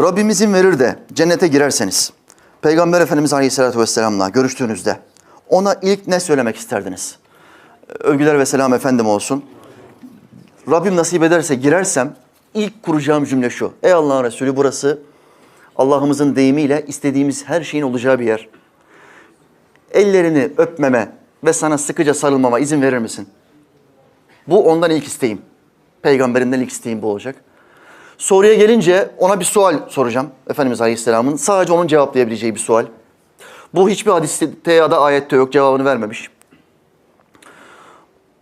Rabbim izin verir de cennete girerseniz, Peygamber Efendimiz Aleyhisselatü Vesselam'la görüştüğünüzde ona ilk ne söylemek isterdiniz? Övgüler ve selam efendim olsun. Rabbim nasip ederse girersem ilk kuracağım cümle şu. Ey Allah'ın Resulü burası Allah'ımızın deyimiyle istediğimiz her şeyin olacağı bir yer. Ellerini öpmeme ve sana sıkıca sarılmama izin verir misin? Bu ondan ilk isteğim. Peygamberinden ilk isteğim bu olacak. Soruya gelince ona bir sual soracağım. Efendimiz Aleyhisselam'ın sadece onun cevaplayabileceği bir sual. Bu hiçbir hadiste ya da ayette yok cevabını vermemiş.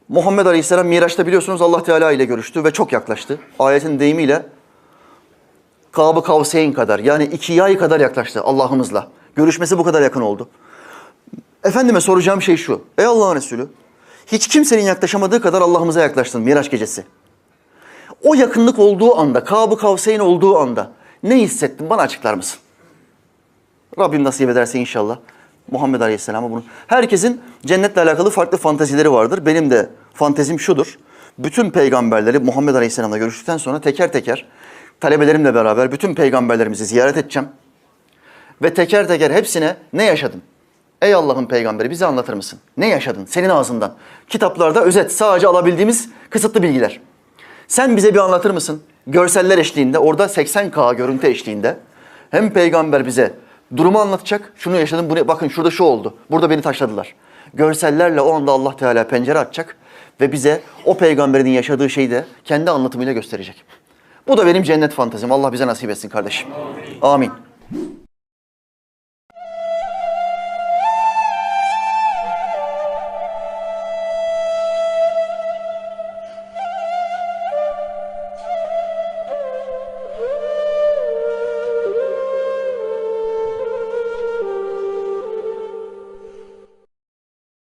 Muhammed Aleyhisselam Miraç'ta biliyorsunuz Allah Teala ile görüştü ve çok yaklaştı. Ayetin deyimiyle Kab-ı Kavseyn kadar yani iki yay kadar yaklaştı Allah'ımızla. Görüşmesi bu kadar yakın oldu. Efendime soracağım şey şu. Ey Allah'ın Resulü hiç kimsenin yaklaşamadığı kadar Allah'ımıza yaklaştın Miraç gecesi. O yakınlık olduğu anda, Kab-ı Kavseyn olduğu anda ne hissettin bana açıklar mısın? Rabbim nasip ederse inşallah Muhammed Aleyhisselam'a bunu. Herkesin cennetle alakalı farklı fantezileri vardır. Benim de fantezim şudur. Bütün peygamberleri Muhammed Aleyhisselam'la görüştükten sonra teker teker talebelerimle beraber bütün peygamberlerimizi ziyaret edeceğim. Ve teker teker hepsine ne yaşadın? Ey Allah'ın peygamberi bize anlatır mısın? Ne yaşadın senin ağzından? Kitaplarda özet sadece alabildiğimiz kısıtlı bilgiler. Sen bize bir anlatır mısın? Görseller eşliğinde, orada 80K görüntü eşliğinde hem peygamber bize durumu anlatacak. Şunu yaşadım, bunu bakın şurada şu oldu. Burada beni taşladılar. Görsellerle o anda Allah Teala pencere açacak ve bize o peygamberin yaşadığı şeyi de kendi anlatımıyla gösterecek. Bu da benim cennet fantezim. Allah bize nasip etsin kardeşim. Amin.